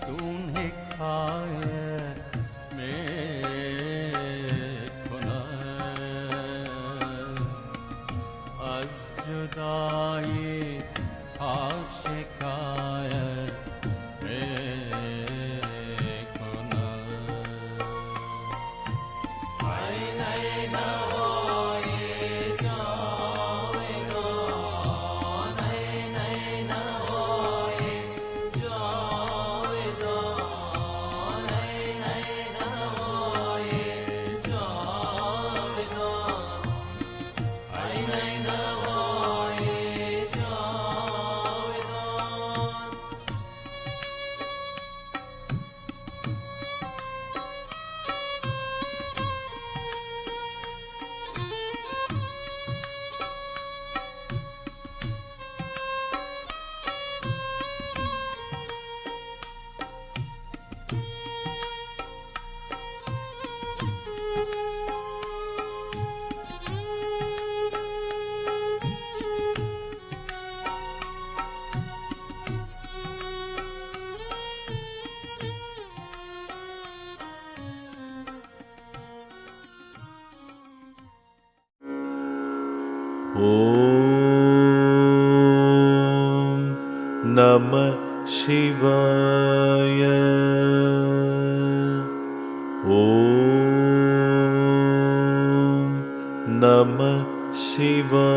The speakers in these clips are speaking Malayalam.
सुनिखा you. नमः शिवा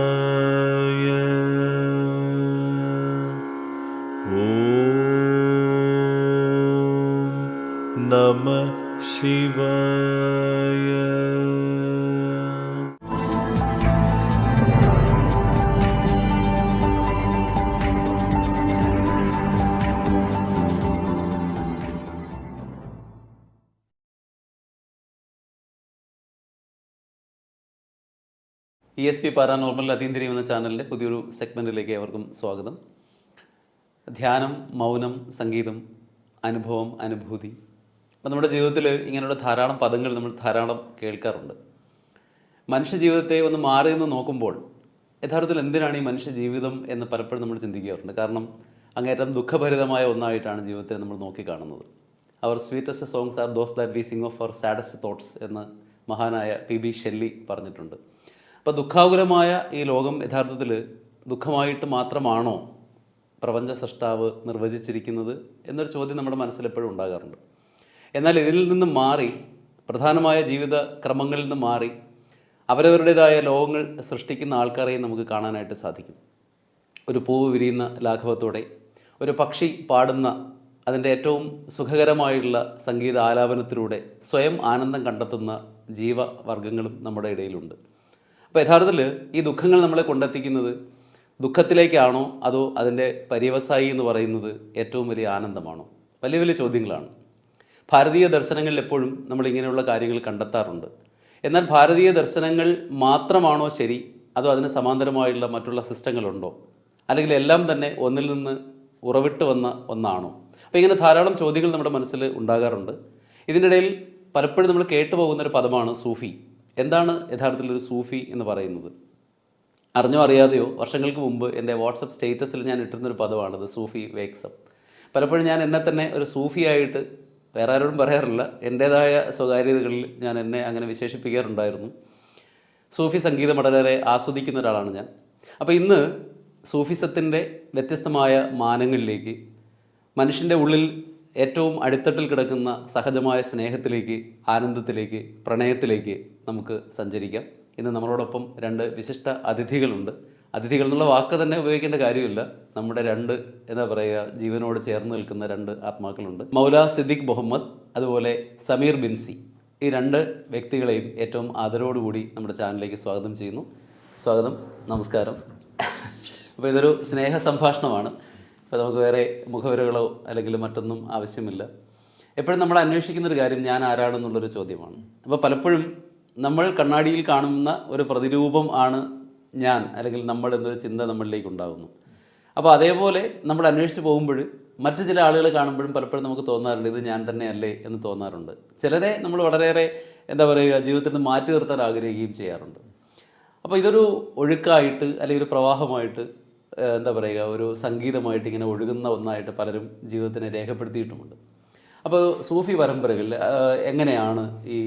ഇ എസ് പി പാരാനോർമൽ അതീന്ദ്രിയം എന്ന ചാനലിന്റെ പുതിയൊരു സെഗ്മെന്റിലേക്ക് ഏവർക്കും സ്വാഗതം. ധ്യാനം മൗനം സംഗീതം അനുഭവം അനുഭൂതി. അപ്പം നമ്മുടെ ജീവിതത്തിൽ ഇങ്ങനെയുള്ള ധാരാളം പദങ്ങൾ നമ്മൾ ധാരാളം കേൾക്കാറുണ്ട്. മനുഷ്യ ജീവിതത്തെ ഒന്ന് മാറി നിന്ന് നോക്കുമ്പോൾ യഥാർത്ഥത്തിൽ എന്തിനാണ് ഈ മനുഷ്യ ജീവിതം എന്ന് പലപ്പോഴും നമ്മൾ ചിന്തിക്കാറുണ്ട്. കാരണം അങ്ങേറ്റം ദുഃഖഭരിതമായ ഒന്നായിട്ടാണ് ജീവിതത്തെ നമ്മൾ നോക്കിക്കാണുന്നത്. Our sweetest songs are those that we sing of our saddest thoughts എന്ന് മഹാനായ പി ബി ഷെല്ലി പറഞ്ഞിട്ടുണ്ട്. അപ്പോൾ ദുഃഖാകുലമായ ഈ ലോകം യഥാർത്ഥത്തിൽ ദുഃഖമായിട്ട് മാത്രമാണോ പ്രപഞ്ച സൃഷ്ടാവ് നിർവചിച്ചിരിക്കുന്നത് എന്നൊരു ചോദ്യം നമ്മുടെ മനസ്സിൽ എപ്പോഴും ഉണ്ടാകാറുണ്ട്. എന്നാൽ ഇതിൽ നിന്ന് മാറി പ്രധാനമായ ജീവിത ക്രമങ്ങളിൽ നിന്ന് മാറി അവരവരുടേതായ ലോകങ്ങൾ സൃഷ്ടിക്കുന്ന ആൾക്കാരെയും നമുക്ക് കാണാനായിട്ട് സാധിക്കും. ഒരു പൂവ് വിരിയുന്ന ലാഘവത്തോടെ ഒരു പക്ഷി പാടുന്ന അതിന്റെ ഏറ്റവും സുഖകരമായുള്ള സംഗീത ആലാപനത്തിലൂടെ സ്വയം ആനന്ദം കണ്ടെത്തുന്ന ജീവവർഗങ്ങളും നമ്മുടെ ഇടയിലുണ്ട്. അപ്പോൾ യഥാർത്ഥത്തിൽ ഈ ദുഃഖങ്ങൾ നമ്മളെ കൊണ്ടെത്തിക്കുന്നത് ദുഃഖത്തിലേക്കാണോ അതോ അതിന്റെ പര്യവസായി എന്ന് പറയുന്നത് ഏറ്റവും വലിയ ആനന്ദമാണോ? വലിയ വലിയ ചോദ്യങ്ങളാണ്. ഭാരതീയ ദർശനങ്ങളിൽ എപ്പോഴും നമ്മൾ ഇങ്ങനെയുള്ള കാര്യങ്ങൾ കണ്ടെത്താറുണ്ട്. എന്നാൽ ഭാരതീയ ദർശനങ്ങൾ മാത്രമാണോ ശരി? അതോ അതിന് സമാന്തരമായുള്ള മറ്റുള്ള സിസ്റ്റങ്ങളുണ്ടോ? അല്ലെങ്കിൽ എല്ലാം തന്നെ ഒന്നിൽ നിന്ന് ഉറവിട്ട് വന്ന ഒന്നാണോ? അപ്പോൾ ഇങ്ങനെ ധാരാളം ചോദ്യങ്ങൾ നമ്മുടെ മനസ്സിൽ ഉണ്ടാകാറുണ്ട്. ഇതിനിടയിൽ പലപ്പോഴും നമ്മൾ കേട്ടു പോകുന്ന ഒരു പദമാണ് സൂഫി. എന്താണ് യഥാർത്ഥത്തിൽ ഒരു സൂഫി എന്ന് പറയുന്നത്? അറിഞ്ഞോ അറിയാതെയോ? വർഷങ്ങൾക്ക് മുമ്പ് എന്റെ വാട്സപ്പ് സ്റ്റേറ്റസിൽ ഞാൻ ഇട്ടിരുന്നൊരു പദമാണത് സൂഫി വേക്സപ്പ് പലപ്പോഴും ഞാൻ എന്നെ തന്നെ ഒരു സൂഫിയായിട്ട് വേറെ ആരോടും പറയാറില്ല. എന്റേതായ സ്വകാര്യതകളിൽ ഞാൻ എന്നെ അങ്ങനെ വിശേഷിപ്പിക്കാറുണ്ടായിരുന്നു. സൂഫി സംഗീതം വളരെ ആസ്വദിക്കുന്ന ഒരാളാണ് ഞാൻ. അപ്പോൾ ഇന്ന് സൂഫിസത്തിന്റെ വ്യത്യസ്തമായ മാനങ്ങളിലേക്ക് മനുഷ്യന്റെ ഉള്ളിൽ ഏറ്റവും അടിത്തട്ടിൽ കിടക്കുന്ന സഹജമായ സ്നേഹത്തിലേക്ക് ആനന്ദത്തിലേക്ക് പ്രണയത്തിലേക്ക് നമുക്ക് സഞ്ചരിക്കാം. ഇന്ന് നമ്മളോടൊപ്പം രണ്ട് വിശിഷ്ട അതിഥികളുണ്ട്. അതിഥികൾ എന്നുള്ള വാക്ക് തന്നെ ഉപയോഗിക്കേണ്ട കാര്യമില്ല. നമ്മുടെ രണ്ട് എന്താ പറയുക ജീവനോട് ചേർന്ന് നിൽക്കുന്ന രണ്ട് ആത്മാക്കളുണ്ട്. മൗല സിദ്ദിഖ് മുഹമ്മദ് അതുപോലെ സമീർ ബിൻസി ഈ രണ്ട് വ്യക്തികളെയും ഏറ്റവും ആദരവോടുകൂടി നമ്മുടെ ചാനലിലേക്ക് സ്വാഗതം ചെയ്യുന്നു. സ്വാഗതം. നമസ്കാരം. അപ്പോൾ ഇതൊരു സ്നേഹ സംഭാഷണമാണ്. അപ്പോൾ നമുക്ക് വേറെ മുഖവരകളോ അല്ലെങ്കിൽ മറ്റൊന്നും ആവശ്യമില്ല. എപ്പോഴും നമ്മൾ അന്വേഷിക്കുന്ന ഒരു കാര്യം ഞാൻ ആരാണെന്നുള്ളൊരു ചോദ്യമാണ്. അപ്പോൾ പലപ്പോഴും നമ്മൾ കണ്ണാടിയിൽ കാണുന്ന ഒരു പ്രതിരൂപം ആണ് ഞാൻ അല്ലെങ്കിൽ നമ്മൾ എന്നൊരു ചിന്ത നമ്മളിലേക്ക് ഉണ്ടാകുന്നു അപ്പോൾ അതേപോലെ നമ്മൾ അന്വേഷിച്ച് പോകുമ്പോൾ മറ്റു ചില ആളുകൾ കാണുമ്പോഴും പലപ്പോഴും നമുക്ക് തോന്നാറുണ്ട് ഇത് ഞാൻ തന്നെയല്ലേ എന്ന് തോന്നാറുണ്ട്. ചിലരെ നമ്മൾ വളരെയേറെ എന്താ പറയുക ജീവിതത്തിൽ നിന്ന് മാറ്റി നിർത്താൻ ആഗ്രഹിക്കുകയും ചെയ്യാറുണ്ട്. അപ്പോൾ ഇതൊരു ഒഴുക്കായിട്ട് അല്ലെങ്കിൽ ഒരു പ്രവാഹമായിട്ട് എന്താ പറയുക ഒരു സംഗീതമായിട്ട് ഇങ്ങനെ ഒഴുകുന്ന ഒന്നായിട്ട് പലരും ജീവിതത്തിനെ രേഖപ്പെടുത്തിയിട്ടുമുണ്ട്. അപ്പോൾ സൂഫി പരമ്പരകളിൽ എങ്ങനെയാണ് ഈ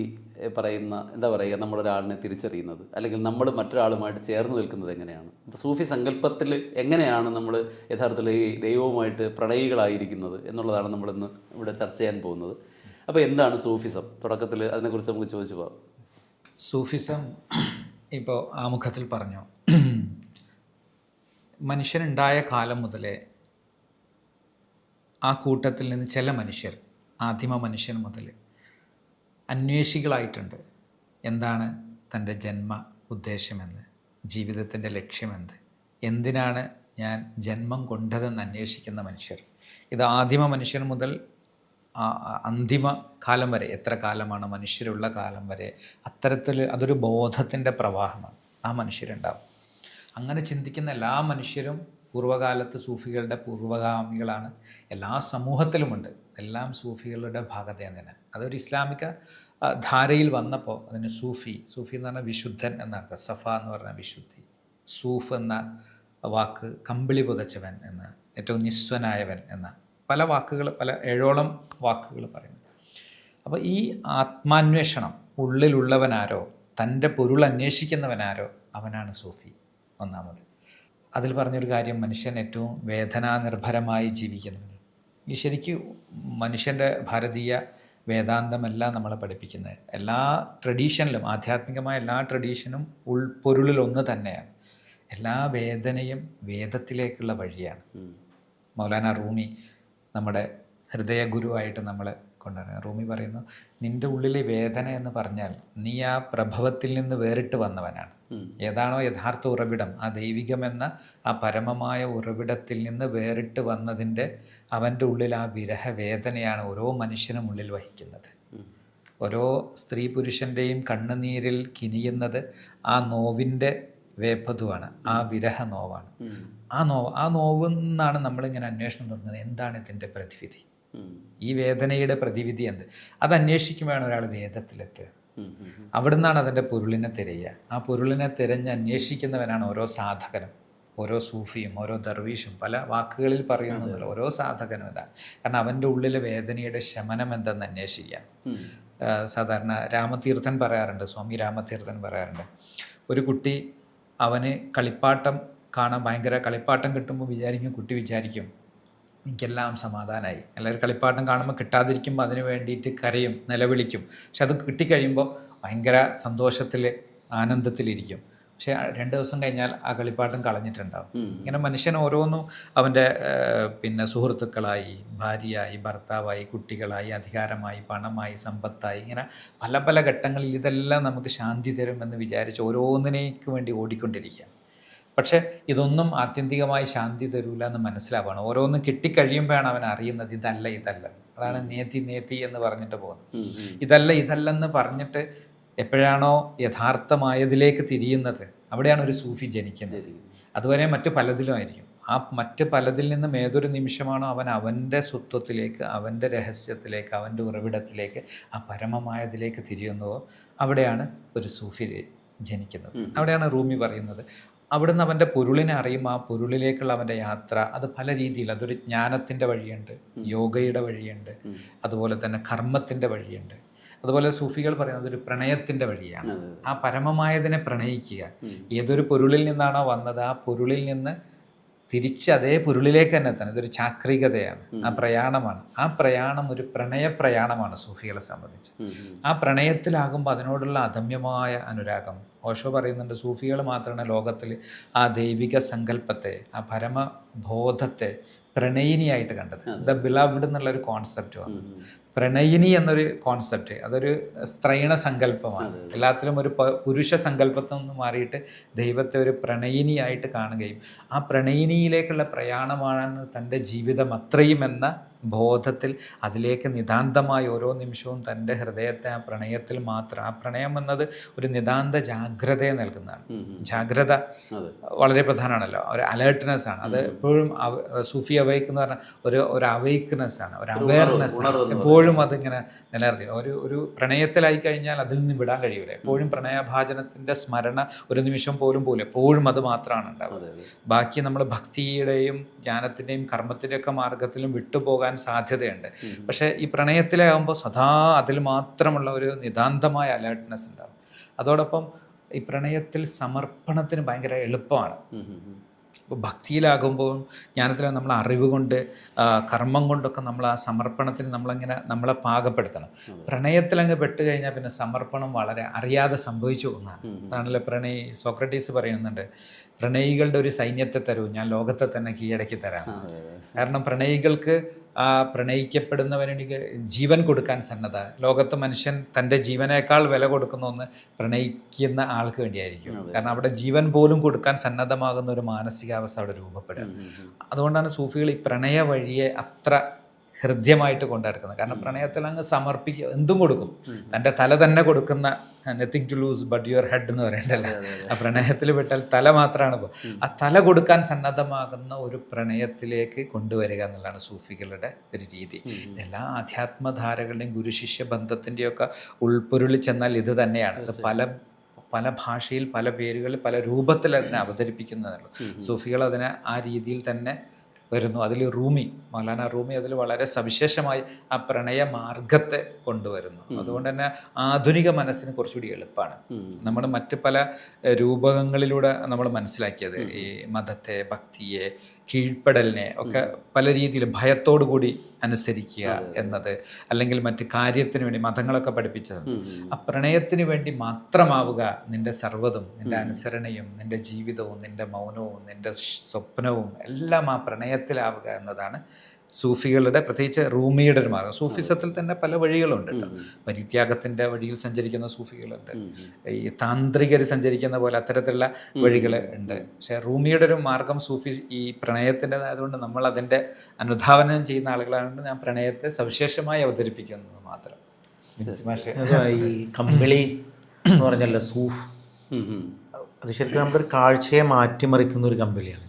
പറയുന്ന എന്താ പറയുക നമ്മളൊരാളിനെ തിരിച്ചറിയുന്നത്? അല്ലെങ്കിൽ നമ്മൾ മറ്റൊരാളുമായിട്ട് ചേർന്ന് നിൽക്കുന്നത് എങ്ങനെയാണ്? അപ്പോൾ സൂഫി സങ്കല്പത്തിൽ എങ്ങനെയാണ് നമ്മൾ യഥാർത്ഥത്തിൽ ഈ ദൈവവുമായിട്ട് പ്രണയികളായിരിക്കുന്നത് എന്നുള്ളതാണ് നമ്മളിന്ന് ഇവിടെ ചർച്ച ചെയ്യാൻ പോകുന്നത്. അപ്പോൾ എന്താണ് സൂഫിസം? തുടക്കത്തിൽ അതിനെക്കുറിച്ച് നമുക്ക് ചോദിച്ചു പോകാം സൂഫിസം ഇപ്പോൾ ആമുഖത്തിൽ പറഞ്ഞു. മനുഷ്യനുണ്ടായ കാലം മുതലേ ആ കൂട്ടത്തിൽ നിന്ന് ചില മനുഷ്യർ ആദിമ മനുഷ്യൻ മുതൽ അന്വേഷികളായിട്ടുണ്ട്. എന്താണ് തന്റെ ജന്മ ഉദ്ദേശമെന്ന് ജീവിതത്തിന്റെ ലക്ഷ്യമെന്ത്? എന്തിനാണ് ഞാൻ ജന്മം കൊണ്ടതെന്ന് അന്വേഷിക്കുന്ന മനുഷ്യർ? ഇത് ആദിമ മനുഷ്യൻ മുതൽ അന്തിമ കാലം വരെ എത്ര കാലമാണ് മനുഷ്യരുള്ള കാലം വരെ അത്തരത്തിൽ അതൊരു ബോധത്തിന്റെ പ്രവാഹമാണ് ആ മനുഷ്യരുണ്ടാവും. അങ്ങനെ ചിന്തിക്കുന്ന എല്ലാ മനുഷ്യരും പൂർവകാലത്ത് സൂഫികളുടെ പൂർവഗാമികളാണ്. എല്ലാ സമൂഹത്തിലുമുണ്ട്. എല്ലാം സൂഫികളുടെ ഭാഗതയാണ് തന്നെ അതൊരു ഇസ്ലാമിക ധാരയിൽ വന്നപ്പോൾ അതിന് സൂഫി സൂഫി എന്ന് പറഞ്ഞാൽ വിശുദ്ധൻ എന്നർത്ഥം സഫ എന്ന് പറഞ്ഞ വിശുദ്ധി. സൂഫ് എന്ന വാക്ക് കമ്പിളി പുതച്ചവൻ എന്ന് ഏറ്റവും നിസ്വനായവൻ എന്ന പല വാക്കുകൾ പല ഏഴോളം വാക്കുകൾ പറയുന്നു. അപ്പോൾ ഈ ആത്മാന്വേഷണം ഉള്ളിലുള്ളവനാരോ തന്റെ പൊരുൾ അന്വേഷിക്കുന്നവനാരോ അവനാണ് സൂഫി. ഒന്നാമത് അതിൽ പറഞ്ഞൊരു കാര്യം മനുഷ്യൻ ഏറ്റവും വേദനാനിർഭരമായി ജീവിക്കുന്നവനാണ് ഈ ശരിക്കും മനുഷ്യന്റെ ഭാരതീയ വേദാന്തമല്ല നമ്മളെ പഠിപ്പിക്കുന്നത്. എല്ലാ ട്രഡീഷനിലും ആധ്യാത്മികമായ എല്ലാ ട്രഡീഷനും ഉൾപ്പൊരുളിൽ ഒന്ന് തന്നെയാണ്. എല്ലാ വേദനയും വേദത്തിലേക്കുള്ള വഴിയാണ്. മൗലാന റൂമി നമ്മുടെ ഹൃദയ ഗുരുവായിട്ട് നമ്മൾ കൊണ്ടുവരുന്നത്. റൂമി പറയുന്നു നിന്റെ ഉള്ളിലെ വേദന എന്ന് പറഞ്ഞാൽ നീ ആ പ്രഭവത്തിൽ നിന്ന് വേറിട്ട് വന്നവനാണ്. ഏതാണോ യഥാർത്ഥ ഉറവിടം. ആ ദൈവികമെന്ന ആ പരമമായ ഉറവിടത്തിൽ നിന്ന് വേറിട്ട് വന്നതിന്റെ അവന്റെ ഉള്ളിൽ ആ വിരഹ വേദനയാണ് ഓരോ മനുഷ്യനും ഉള്ളിൽ വഹിക്കുന്നത്. ഓരോ സ്ത്രീ പുരുഷന്റെയും കണ്ണുനീരിൽ കിനിയുന്നത് ആ നോവിന്റെ വേപ്പതുവാണ്. ആ വിരഹ നോവാണ്. ആ നോവ് ആ നോവ് നിന്നാണ് നമ്മളിങ്ങനെ അന്വേഷണം തുടങ്ങുന്നത്. എന്താണ് ഇതിന്റെ പ്രതിവിധി? ഈ വേദനയുടെ പ്രതിവിധി എന്ത്? അത് അന്വേഷിക്കുമ്പോഴാണ് ഒരാൾ വേദത്തിലെത്തുക. അവിടെ നിന്നാണ് അതിന്റെ പൊരുളിനെ തിരയുക. ആ പൊരുളിനെ തിരഞ്ഞ് അന്വേഷിക്കുന്നവനാണ് ഓരോ സാധകനും. ഓരോ സൂഫിയും ഓരോ ദർവീഷും പല വാക്കുകളിൽ പറയുന്നതല്ല. ഓരോ സാധകനും ഇതാണ് കാരണം അവന്റെ ഉള്ളിലെ വേദനയുടെ ശമനം എന്തെന്ന് അന്വേഷിക്കാൻ സാധാരണ രാമതീർത്ഥൻ പറയാറുണ്ട് സ്വാമി രാമതീർത്ഥൻ പറയാറുണ്ട്. ഒരു കുട്ടി അവന് കളിപ്പാട്ടം കാണാൻ ഭയങ്കര കളിപ്പാട്ടം കിട്ടുമ്പോൾ വിചാരിക്കും കുട്ടി വിചാരിക്കും എനിക്കെല്ലാം സമാധാനമായി എല്ലാവരും കളിപ്പാട്ടം കാണുമ്പോൾ കിട്ടാതിരിക്കുമ്പോൾ അതിന് വേണ്ടിയിട്ട് കരയും നിലവിളിക്കും. പക്ഷെ അത് കിട്ടിക്കഴിയുമ്പോൾ ഭയങ്കര സന്തോഷത്തിൽ ആനന്ദത്തിലിരിക്കും. പക്ഷെ രണ്ട് ദിവസം കഴിഞ്ഞാൽ ആ കളിപ്പാട്ടം കളഞ്ഞിട്ടുണ്ടാവും. ഇങ്ങനെ മനുഷ്യൻ ഓരോന്നും അവന്റെ പിന്നെ സുഹൃത്തുക്കളായി ഭാര്യയായി ഭർത്താവായി കുട്ടികളായി അധികാരമായി പണമായി സമ്പത്തായി ഇങ്ങനെ പല പല ഘട്ടങ്ങളിൽ ഇതെല്ലാം നമുക്ക് ശാന്തി തരുമെന്ന് വിചാരിച്ച് ഓരോന്നിനേക്ക് വേണ്ടി ഓടിക്കൊണ്ടിരിക്കുക. പക്ഷേ ഇതൊന്നും ആത്യന്തികമായി ശാന്തി തരൂല എന്ന് മനസ്സിലാവുകയാണ് ഓരോന്നും കിട്ടിക്കഴിയുമ്പോഴാണ് അവൻ അറിയുന്നത് ഇതല്ല ഇതല്ല. അതാണ് നേത്തി നേത്തി എന്ന് പറഞ്ഞിട്ട് പോകുന്നത്. ഇതല്ല ഇതല്ലെന്ന് പറഞ്ഞിട്ട് എപ്പോഴാണോ യഥാർത്ഥമായതിലേക്ക് തിരിയുന്നത് അവിടെയാണ് ഒരു സൂഫി ജനിക്കുന്നത്. അതുവരെ മറ്റു പലതിലും ആയിരിക്കും. ആ മറ്റ് പലതിൽ നിന്നും ഏതൊരു നിമിഷമാണോ അവൻ അവന്റെ സ്വത്വത്തിലേക്ക് അവന്റെ രഹസ്യത്തിലേക്ക് അവന്റെ ഉറവിടത്തിലേക്ക് ആ പരമമായതിലേക്ക് തിരിയുന്നുവോ അവിടെയാണ് ഒരു സൂഫി ജനിക്കുന്നത്. അവിടെയാണ് റൂമി പറയുന്നത്. അവിടുന്ന് അവന്റെ പൊരുളിനെ അറിയും. ആ പൊരുളിലേക്കുള്ള അവന്റെ യാത്ര അത് പല രീതിയിൽ അതൊരു ജ്ഞാനത്തിന്റെ വഴിയുണ്ട് യോഗയുടെ വഴിയുണ്ട് അതുപോലെ തന്നെ കർമ്മത്തിന്റെ വഴിയുണ്ട്. അതുപോലെ സൂഫികൾ പറയുന്നത് ഒരു പ്രണയത്തിന്റെ വഴിയാണ്. ആ പരമമായതിനെ പ്രണയിക്കുക. ഏതൊരു പൊരുളിൽ നിന്നാണോ വന്നത് ആ പൊരുളിൽ നിന്ന് തിരിച്ച് അതേ പൊരുളിലേക്ക് തന്നെ എത്തണം. ഇതൊരു ചാക്രികതയാണ്. ആ പ്രയാണമാണ്. ആ പ്രയാണം ഒരു പ്രണയ പ്രയാണമാണ് സൂഫികളെ സംബന്ധിച്ച്. ആ പ്രണയത്തിലാകുമ്പോൾ അതിനോടുള്ള അദമ്യമായ അനുരാഗം. ഓഷോ പറയുന്നുണ്ട് സൂഫികൾ മാത്രമാണ് ലോകത്തിൽ ആ ദൈവിക സങ്കല്പത്തെ ആ പരമബോധത്തെ പ്രണയിനിയായിട്ട് കണ്ടത്. ദ ബിലവ്ഡ് എന്നുള്ള ഒരു കോൺസെപ്റ്റ് വന്നു. പ്രണയിനി എന്നൊരു കോൺസെപ്റ്റ് അതൊരു സ്ത്രൈണ സങ്കല്പമാണ്. എല്ലാത്തിലും ഒരു പുരുഷ സങ്കല്പത്തിൽ നിന്ന് മാറിയിട്ട് ദൈവത്തെ ഒരു പ്രണയിനിയായിട്ട് കാണുകയും ആ പ്രണയിനിയിലേക്കുള്ള പ്രയാണമാണ് തന്റെ ജീവിതം അത്രയും എന്ന ബോധത്തിൽ അതിലേക്ക് നിതാന്തമായ ഓരോ നിമിഷവും തന്റെ ഹൃദയത്തെ ആ പ്രണയത്തിൽ മാത്രം ആ പ്രണയം എന്നത് ഒരു നിതാന്ത ജാഗ്രതയെ നൽകുന്നതാണ്. ജാഗ്രത വളരെ പ്രധാനമാണല്ലോ. ഒരു അലേർട്ട്നെസ് ആണ്. അത് എപ്പോഴും സൂഫി അവൈക്ക് എന്ന് പറഞ്ഞാൽ ഒരു ഒരു അവൈക്നെസ് ആണ് ഒരു അവയർനെസ് എപ്പോഴും അതിങ്ങനെ നിലനിർത്തി. ഒരു ഒരു പ്രണയത്തിലായി കഴിഞ്ഞാൽ അതിൽ നിന്ന് വിടാൻ കഴിയൂല. എപ്പോഴും പ്രണയഭാചനത്തിന്റെ സ്മരണ ഒരു നിമിഷം പോലും പോലും എപ്പോഴും അത് മാത്രമാണ് ഉണ്ടാവുക. ബാക്കി നമ്മൾ ഭക്തിയുടെയും ജ്ഞാനത്തിന്റെയും കർമ്മത്തിന്റെയൊക്കെ മാർഗത്തിലും വിട്ടുപോകാൻ സാധ്യതയുണ്ട്. പക്ഷേ ഈ പ്രണയത്തിലാകുമ്പോൾ സദാ അതിൽ മാത്രമുള്ള ഒരു നിതാന്തമായ അലേർട്ട്നെസ് ഉണ്ടാവും. അതോടൊപ്പം ഈ പ്രണയത്തിൽ സമർപ്പണത്തിന് ഭയങ്കര എളുപ്പമാണ്. ഇപ്പോൾ ഭക്തിയിലാകുമ്പോൾ ജ്ഞാനത്തിൽ നമ്മൾ അറിവ് കൊണ്ട് കർമ്മം കൊണ്ടൊക്കെ നമ്മൾ ആ സമർപ്പണത്തിന് നമ്മളങ്ങനെ നമ്മളെ പാകപ്പെടുത്തണം. പ്രണയത്തിലങ്ങ് പെട്ട് കഴിഞ്ഞാൽ പിന്നെ സമർപ്പണം വളരെ അറിയാതെ സംഭവിച്ചു പോകുന്നതാണ് അതാണല്ലോ പ്രണയി സോക്രട്ടീസ് പറയുന്നുണ്ട് പ്രണയികളുടെ ഒരു സൈന്യത്തെ തരൂ. ഞാൻ ലോകത്തെ തന്നെ കീഴടക്കി തരാം. കാരണം പ്രണയികൾക്ക് ആ പ്രണയിക്കപ്പെടുന്നവന് ജീവൻ കൊടുക്കാൻ സന്നദ്ധ. ലോകത്ത് മനുഷ്യൻ തന്റെ ജീവനേക്കാൾ വില കൊടുക്കുന്ന ഒന്ന് പ്രണയിക്കുന്ന ആൾക്ക് വേണ്ടിയായിരിക്കും. കാരണം അവിടെ ജീവൻ പോലും കൊടുക്കാൻ സന്നദ്ധമാകുന്ന ഒരു മാനസികാവസ്ഥ അവിടെ രൂപപ്പെടുക. അതുകൊണ്ടാണ് സൂഫികൾ ഈ പ്രണയ വഴിയെ അത്ര ഹൃദ്യമായിട്ട് കൊണ്ടെടുക്കുന്നത് കാരണം പ്രണയത്തിൽ അങ്ങ് സമർപ്പിക്കുക എന്തും കൊടുക്കും. തന്റെ തല തന്നെ കൊടുക്കുന്ന nothing to lose but your head എന്ന് പറയണ്ടല്ലോ. ആ പ്രണയത്തിൽ വിട്ടാൽ തല മാത്രമാണ് ഇപ്പോൾ ആ തല കൊടുക്കാൻ സന്നദ്ധമാകുന്ന ഒരു പ്രണയത്തിലേക്ക് കൊണ്ടുവരിക എന്നുള്ളതാണ് സൂഫികളുടെ ഒരു രീതി. എല്ലാ ആധ്യാത്മധാരകളുടെയും ഗുരുശിഷ്യ ബന്ധത്തിന്റെയൊക്കെ ഉൾപ്പൊരുളിൽ ചെന്നാൽ ഇത് തന്നെയാണ്. അത് പല പല ഭാഷയിൽ പല പേരുകളിൽ പല രൂപത്തിൽ അതിനെ അവതരിപ്പിക്കുന്നതല്ലോ സൂഫികൾ അതിനെ ആ രീതിയിൽ തന്നെ വരുന്നു. അതിൽ റൂമി മൗലാന റൂമി അതിൽ വളരെ സവിശേഷമായി ആ പ്രണയ മാർഗത്തെ കൊണ്ടുവരുന്നു. അതുകൊണ്ട് തന്നെ ആധുനിക മനസ്സിന് കുറച്ചുകൂടി എളുപ്പമാണ് നമ്മൾ മറ്റ് പല രൂപകങ്ങളിലൂടെ നമ്മൾ മനസ്സിലാക്കിയത്. ഈ മതത്തെ ഭക്തിയെ കീഴ്പ്പെടലിനെ ഒക്കെ പല രീതിയിൽ ഭയത്തോടു കൂടി അനുസരിക്കുക എന്നത്. അല്ലെങ്കിൽ മറ്റ് കാര്യത്തിന് വേണ്ടി മതങ്ങളൊക്കെ പഠിപ്പിച്ചത് ആ പ്രണയത്തിന് വേണ്ടി മാത്രമാവുക നിന്റെ സർവതും നിന്റെ അനുസരണയും നിന്റെ ജീവിതവും നിന്റെ മൗനവും നിന്റെ സ്വപ്നവും എല്ലാം ആ പ്രണയത്തിലാവുക എന്നതാണ് സൂഫികളുടെ പ്രത്യേകിച്ച് റൂമിയുടെ ഒരു മാർഗം സൂഫിസത്തിൽ തന്നെ പല വഴികളുണ്ട് കേട്ടോ പരിത്യാഗത്തിന്റെ വഴിയിൽ സഞ്ചരിക്കുന്ന സൂഫികളുണ്ട്. ഈ താന്ത്രികർ സഞ്ചരിക്കുന്ന പോലെ അത്തരത്തിലുള്ള വഴികൾ ഉണ്ട്. പക്ഷെ റൂമിയുടെ ഒരു മാർഗം സൂഫി ഈ പ്രണയത്തിന്റെതായതുകൊണ്ട് നമ്മൾ അതിന്റെ അനുധാവനം ചെയ്യുന്ന ആളുകളാണ് ഞാൻ പ്രണയത്തെ സവിശേഷമായി അവതരിപ്പിക്കുന്നത് മാത്രം. ഈ കമ്പിളി എന്ന് പറഞ്ഞല്ലോ സൂഫ്. അത് ശരിക്കും നമ്മളൊരു കാഴ്ചയെ മാറ്റിമറിക്കുന്ന ഒരു കമ്പിളിയാണ്.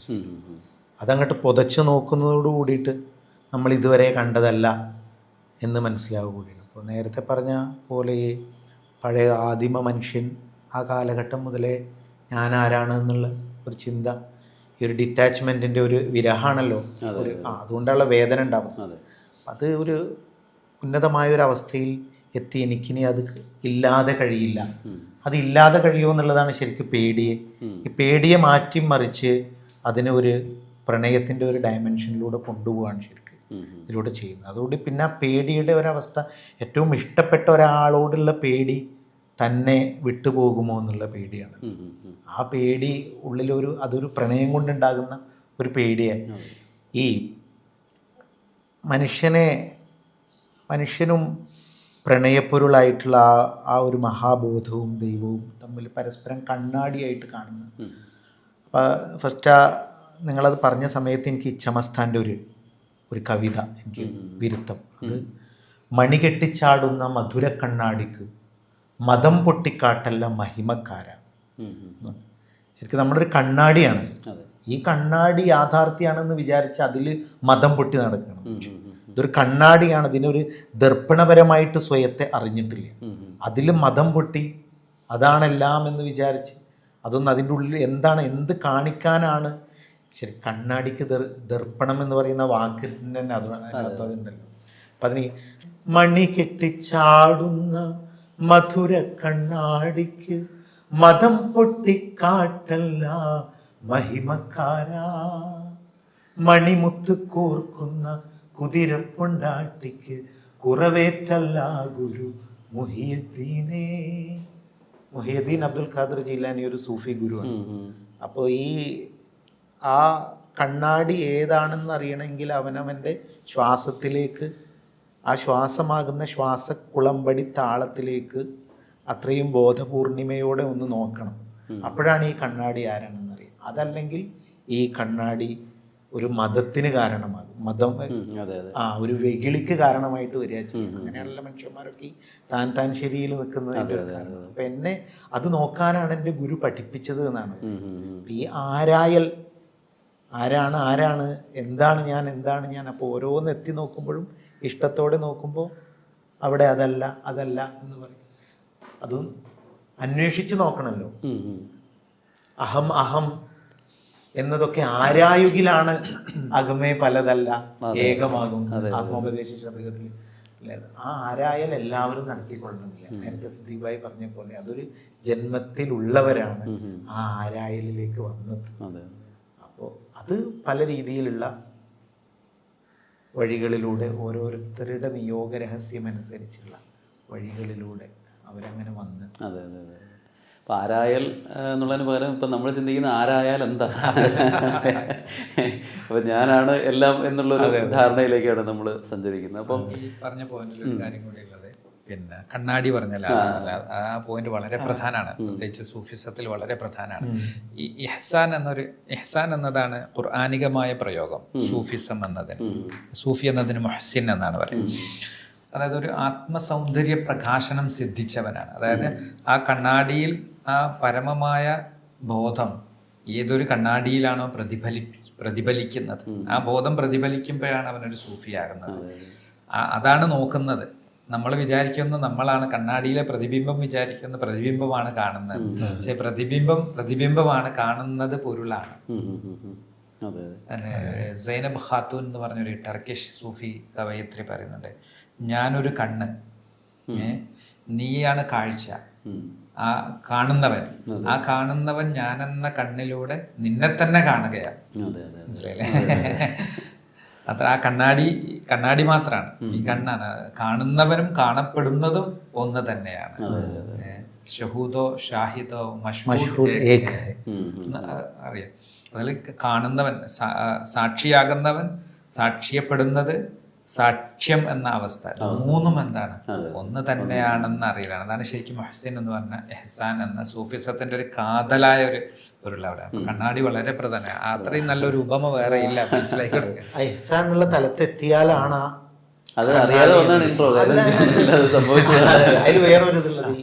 അതങ്ങോട്ട് പുതച്ച് നോക്കുന്നതോട് കൂടിയിട്ട് നമ്മൾ ഇതുവരെ കണ്ടതല്ല എന്ന് മനസ്സിലാവുകയാണ്. അപ്പോൾ നേരത്തെ പറഞ്ഞ പോലെ പഴയ ആദിമ മനുഷ്യൻ ആ കാലഘട്ടം മുതലേ ഞാൻ ആരാണ് എന്നുള്ള ഒരു ചിന്ത ഈ ഒരു ഡിറ്റാച്ച്മെന്റിന്റെ ഒരു വിരഹാണല്ലോ. ഒരു ആ അതുകൊണ്ടുള്ള വേദന ഉണ്ടാവും. അത്. ഒരു ഉന്നതമായ ഒരു അവസ്ഥയിൽ എത്തി എനിക്കിനി അത് ഇല്ലാതെ കഴിയില്ല. അത് ഇല്ലാതെ കഴിയുമോ എന്നുള്ളതാണ് ശരിക്കും പേടിയെ ഈ പേടിയെ മാറ്റി മറിച്ച് അതിനെ ഒരു പ്രണയത്തിന്റെ ഒരു ഡയമെൻഷനിലൂടെ കൊണ്ടുപോവാണ് ശരിക്കും. ഇതിലൂടെ ചെയ്യുന്നത്. അതുകൊണ്ട് പിന്നെ ആ പേടിയുടെ ഒരവസ്ഥ ഏറ്റവും ഇഷ്ടപ്പെട്ട ഒരാളോടുള്ള പേടി തന്നെ വിട്ടുപോകുമോ എന്നുള്ള പേടിയാണ്. ആ പേടി ഉള്ളിലൊരു അതൊരു പ്രണയം കൊണ്ടുണ്ടാകുന്ന ഒരു പേടിയാണ് ഈ മനുഷ്യനെ മനുഷ്യനും പ്രണയപ്പൊരുളായിട്ടുള്ള ആ ആ ഒരു മഹാബോധവും ദൈവവും തമ്മിൽ പരസ്പരം കണ്ണാടിയായിട്ട് കാണുന്നു അപ്പോൾ ഫസ്റ്റ് ആ നിങ്ങളത് പറഞ്ഞ സമയത്ത് എനിക്ക് ഇച്ചമസ്ഥാന്റെ ഒരു ഒരു കവിത എനിക്ക് വിരുദ്ധം. അത് മണികെട്ടിച്ചാടുന്ന മധുര കണ്ണാടിക്ക് മതം പൊട്ടിക്കാട്ടല്ല മഹിമക്കാര. ശരിക്കും നമ്മളൊരു കണ്ണാടിയാണ്. ഈ കണ്ണാടി യാഥാർത്ഥ്യമാണെന്ന് വിചാരിച്ച് അതിൽ മതം പൊട്ടി നടക്കണം. ഇതൊരു കണ്ണാടിയാണ്. ഇതിനൊരു ദർപ്പണപരമായിട്ട് സ്വയത്തെ അറിഞ്ഞിട്ടില്ല. അതിൽ മതം പൊട്ടി അതാണെല്ലാം എന്ന് വിചാരിച്ച് അതൊന്നും അതിന്റെ ഉള്ളിൽ എന്താണ് എന്ത് കാണിക്കാനാണ് ശരി കണ്ണാടിക്ക് ദർ ദർപ്പണം എന്ന് പറയുന്ന വാക്കിന് തന്നെ അത് അപ്പം അതിന് മണി കെട്ടിച്ചാടുന്ന മധുര കണ്ണാടിക്ക് മതം പൊട്ടിക്കാട്ടല്ല മഹിമക്കാരാ. മണിമുത്ത് കോർക്കുന്ന കുതിരപ്പൊണ്ടാട്ടിക്ക് കുറവേറ്റല്ല ഗുരു മുഹിയദ്ദീനേ. മുഹിയദ്ദീൻ അബ്ദുൽ ഖാദർ ജീലാനി ഒരു സൂഫി ഗുരുവാണ്. അപ്പോൾ ഈ ആ കണ്ണാടി ഏതാണെന്ന് അറിയണമെങ്കിൽ അവനവന്റെ ശ്വാസത്തിലേക്ക് ആ ശ്വാസമാകുന്ന ശ്വാസക്കുളമ്പടി താളത്തിലേക്ക് അത്രയും ബോധപൂർണിമയോടെ ഒന്ന് നോക്കണം. അപ്പോഴാണ് ഈ കണ്ണാടി ആരാണെന്ന് അറിയുക. അതല്ലെങ്കിൽ ഈ കണ്ണാടി ഒരു മതത്തിന് കാരണമാകും. മതം ആ ഒരു വെകിളിക്ക് കാരണമായിട്ട് വരിക ചെയ്യും. അങ്ങനെയുള്ള മനുഷ്യന്മാരൊക്കെ ഈ താൻ താൻ ശരിയിൽ നിൽക്കുന്നതിന്റെ അപ്പൊ കാരണം. അപ്പം എന്നെ അത് നോക്കാനാണ് എന്റെ ഗുരു പഠിപ്പിച്ചത് എന്നാണ്. ഈ ആരായൽ ആരാണ് ആരാണ് എന്താണ് ഞാൻ എന്താണ് ഞാൻ? അപ്പോൾ ഓരോന്ന് എത്തി നോക്കുമ്പോഴും ഇഷ്ടത്തോടെ നോക്കുമ്പോൾ അവിടെ അതല്ല അതല്ല എന്ന് പറയും. അതും അന്വേഷിച്ച് നോക്കണമല്ലോ. അഹം അഹം എന്നതൊക്കെ ആരായുകിലാണ് അകമേ പലതല്ല ഏകമാകും ആത്മോപദേശ ശതകത്തിൽ ആ ആരായൽ എല്ലാവരും നടത്തിക്കൊള്ളണമെന്നില്ല. നേരത്തെ സിദ്ദീഖായി പറഞ്ഞ പോലെ അതൊരു ജന്മത്തിലുള്ളവരാണ് ആ ആരായലിലേക്ക് വന്നത്. അതെ പല രീതിയിലുള്ള വഴികളിലൂടെ ഓരോരുത്തരുടെ നിയോഗ രഹസ്യമനുസരിച്ചുള്ള വഴികളിലൂടെ അവരങ്ങനെ വന്ന്. അതെ അതെ അതെ. അപ്പം ആരായാൽ എന്നുള്ളതിന് പകരം ഇപ്പം നമ്മൾ ചിന്തിക്കുന്ന ആരായാൽ എന്താ? അപ്പം ഞാനാണ് എല്ലാം എന്നുള്ളൊരു ധാരണയിലേക്കാണ് നമ്മൾ സഞ്ചരിക്കുന്നത്. അപ്പം ഈ പറഞ്ഞ പോയിന്റിൽ ഒരു കാര്യം കൂടി ഉള്ളത്. പിന്നെ കണ്ണാടി പറഞ്ഞല്ലോ ആ. പോയിന്റ് വളരെ പ്രധാനമാണ് പ്രത്യേകിച്ച് സൂഫിസത്തിൽ വളരെ പ്രധാനമാണ് ഈ ഇഹ്സാൻ എന്നൊരു ഇഹ്സാൻ എന്നതാണ് ഖുർആാനികമായ പ്രയോഗം സൂഫിസം എന്നതിന്. സൂഫി എന്നതിന് മൊഹസിൻ എന്നാണ് പറയുന്നത്. അതായത് ഒരു ആത്മസൗന്ദര്യ പ്രകാശനം സിദ്ധിച്ചവനാണ്. അതായത് ആ കണ്ണാടിയിൽ ആ പരമമായ ബോധം ഏതൊരു കണ്ണാടിയിലാണോ പ്രതിഫലി പ്രതിഫലിക്കുന്നത്? ആ ബോധം പ്രതിഫലിക്കുമ്പോഴാണ് അവനൊരു സൂഫിയാകുന്നത്. അതാണ് നോക്കുന്നത്. നമ്മൾ വിചാരിക്കുന്ന നമ്മളാണ് കണ്ണാടിയിലെ പ്രതിബിംബം വിചാരിക്കുന്ന പ്രതിബിംബമാണ് കാണുന്നത്. പക്ഷെ പ്രതിബിംബം പ്രതിബിംബമാണ് കാണുന്നത് പൊരുളാണ്. സൈനബ് ഖാത്തൂൻ എന്ന് പറഞ്ഞൊരു ടർക്കിഷ് സൂഫി കവയത്രി പറയുന്നുണ്ട് ഞാനൊരു കണ്ണ് നീയാണ് കാഴ്ച. ആ കാണുന്നവൻ ആ കാണുന്നവൻ ഞാനെന്ന കണ്ണിലൂടെ നിന്നെ തന്നെ കാണുകയാണ് മനസ്സിലായില്ലേ? അത്ര ആ കണ്ണാടി കണ്ണാടി മാത്രമാണ് ഈ കണ്ണാണ്. കാണുന്നവനും കാണപ്പെടുന്നതും ഒന്ന് തന്നെയാണ്. ഷഹൂദോ ഷാഹിദോ അറിയാം. അതിൽ കാണുന്നവൻ സാക്ഷിയാകുന്നവൻ സാക്ഷ്യപ്പെടുന്നത് സാക്ഷ്യം എന്ന അവസ്ഥ. മൂന്നും എന്താണ്? ഒന്ന് തന്നെയാണെന്ന് അറിയലാണ് അതാണ് ശരിക്കും മഹസിൻ എന്ന് പറഞ്ഞ എഹ്സാൻ എന്ന സൂഫിസത്തിന്റെ ഒരു കാതലായ ഒരു പൊരുൾ അവിടെ കണ്ണാടി വളരെ പ്രധാന. അത്രയും നല്ലൊരു ഉപമ വേറെ ഇല്ല. മനസ്സിലാക്കി എന്നുള്ള തലത്തെത്തിയാലാണ് അത് അറിയാതെ വന്നാണ് ഇൻട്രോ. അതിൽ വേറൊരു ഇതുള്ളത്